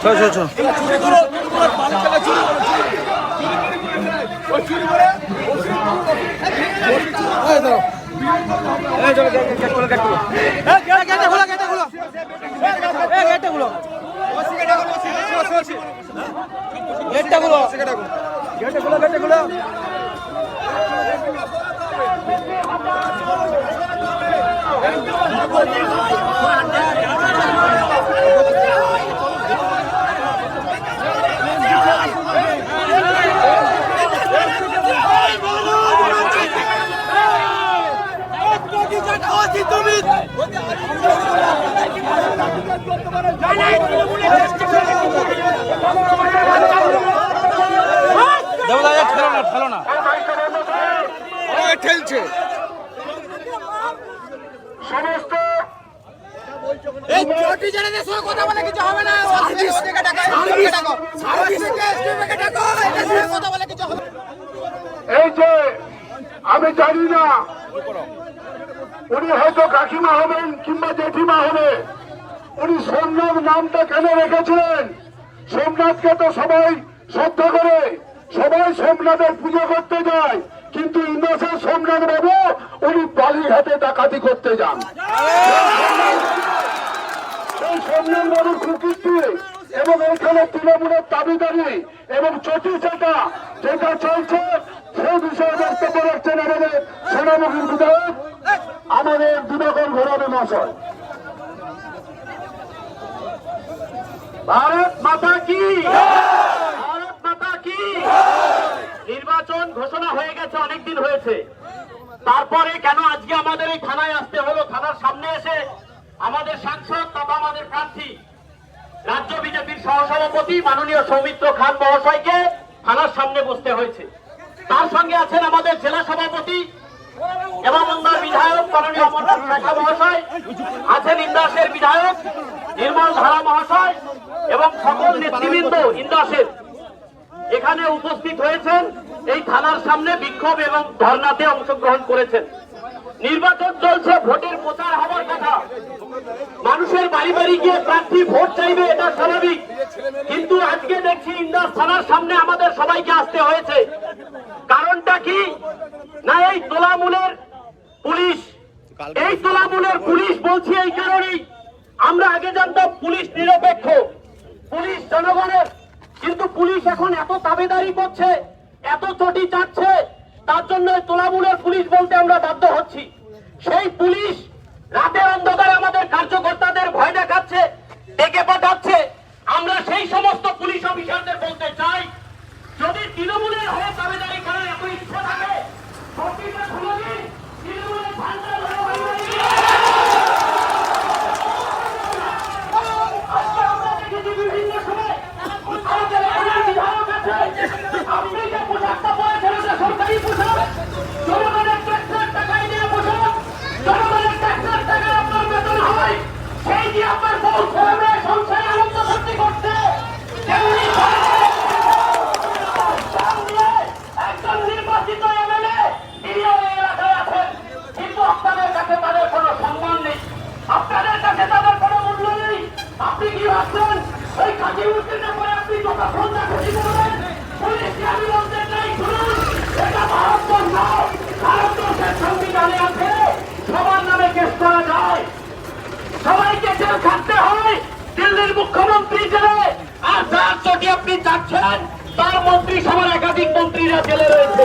চল চল চল সমস্ত এই চটি সঙ্গে কথা বলে কিছু হবে না। এদের সঙ্গে কথা বলে কিছু হবে এই যে আমি জানি না উনি হয়তো কাকিমা হবেন কিংবা জেঠিমা হবে। উনি সোমনাথ নামটা কেন রেখেছিলেন? সোমনাথকে তো সবাই শ্রদ্ধা করে সবাই সোমনাথের পুজো করতে যায়। কিন্তু ইন্দাসের সোমনাথ বাবু উনি বালিঘাটে ডাকাতি করতে যান। এই সোমনাথ বাবুর এবং এখানে তৃণমূলের দাবিদারি এবং চটি যেটা চলছে, সেই বিষয়ে বক্তব্য রাখছেন আমাদের সোনামুখীর বিধায়ক, আমাদের দিনকর ঘোরাবে মহাশয়। ভারত মাতা কি? ভারত মাতা কি? নির্বাচন ঘোষণা হয়ে গেছে, অনেকদিন হয়েছে। তারপরে কেন আজকে আমাদের এই থানায় আসতে হলো? থানার সামনে এসে আমাদের সাংসদ তথা আমাদের প্রার্থী, রাজ্য বিজেপির সহসভাপতি মাননীয় সৌমিত্র খান মহাশয়কে থানার সামনে বসতে হয়েছে। তার সঙ্গে আছেন আমাদের জেলা সভাপতি এবং বিধায়ক মাননীয় অমরনাথ শাখা মহাশয়, আছেন ইন্দাসের বিধায়ক নির্মল ধারা মহাশয় এবং সকল নেতৃবৃন্দ ইন্দাসের। এখানে উপস্থিত হয়েছেন, এই থানার সামনে বিক্ষোভ এবং ধর্নাতে অংশগ্রহণ করেছেন। নির্বাচন চলছে, ভোটের প্রচার বাড়ি বাড়ি গিয়ে প্রার্থী ভোট চাইবে, এটা স্বাভাবিক। কিন্তু আজকে দেখছি ইন্দাস থানার সামনে আমাদের সবাইকে আসতে হয়েছে। কারণটা কি? না, এই তোলামূলের পুলিশ। এই তোলামূলের পুলিশ বলছি এই কারণেই। আমরা আগে জানতাম পুলিশ নিরপেক্ষ। পুলিশ জনগণের। কিন্তু পুলিশ এখন এত দাবেদারি করছে, এত চটি চাচ্ছে তার জন্য তোলামূলের পুলিশ বলতে আমরা বাধ্য হচ্ছি। সেই পুলিশ রাতের অন্ধকারে আমাদের কার্যকর্তাদের ভয় দেখাচ্ছে ডেকে পাঠাচ্ছে আমরা সেই সমস্ত পুলিশ অফিসারদের বলতে চাই যদি তৃণমূলের হয়ে দাবেদারি করার এত ইচ্ছা থাকে সত্যিটা খুলে দিন তৃণমূলের ভান্ডার ধরে ভাই ভাই। আজকে আমরা দেখেছি বিভিন্ন সময় আমাদের এলাকার বিধায়ক আছে। আপনি যে পোশাকটা পরেছেন ওটা সরকারি পোশাক। জনগণের ট্যাক্সের টাকায় দেওয়া পোশাক। জনগণের ট্যাক্সের টাকায় আপনার বেতন হয়। সেই যে আপনার বউ ছেলেমেয়ে সংসারে আনন্দ ফুর্তি করছে। তেমনি সরকারের সামনে একজন নির্বাচিত এমএলএ তিনিও এই এলাকায় আছেন কিন্তু আপনাদের কাছে তাদের কোনো সম্মান নেই আপনাদের কাছে তাদের কোনো মূল্য নেই আপনি কি ভাবছেন ওই কাজী উদ্দিনের পরে আপনি যত শ্রদ্ধা খুশি করবেন। পুলিশকে আমি আর যার চটি আপনি যাচ্ছেন, তার মন্ত্রী সবার একাধিক মন্ত্রীরা জেলে রয়েছে।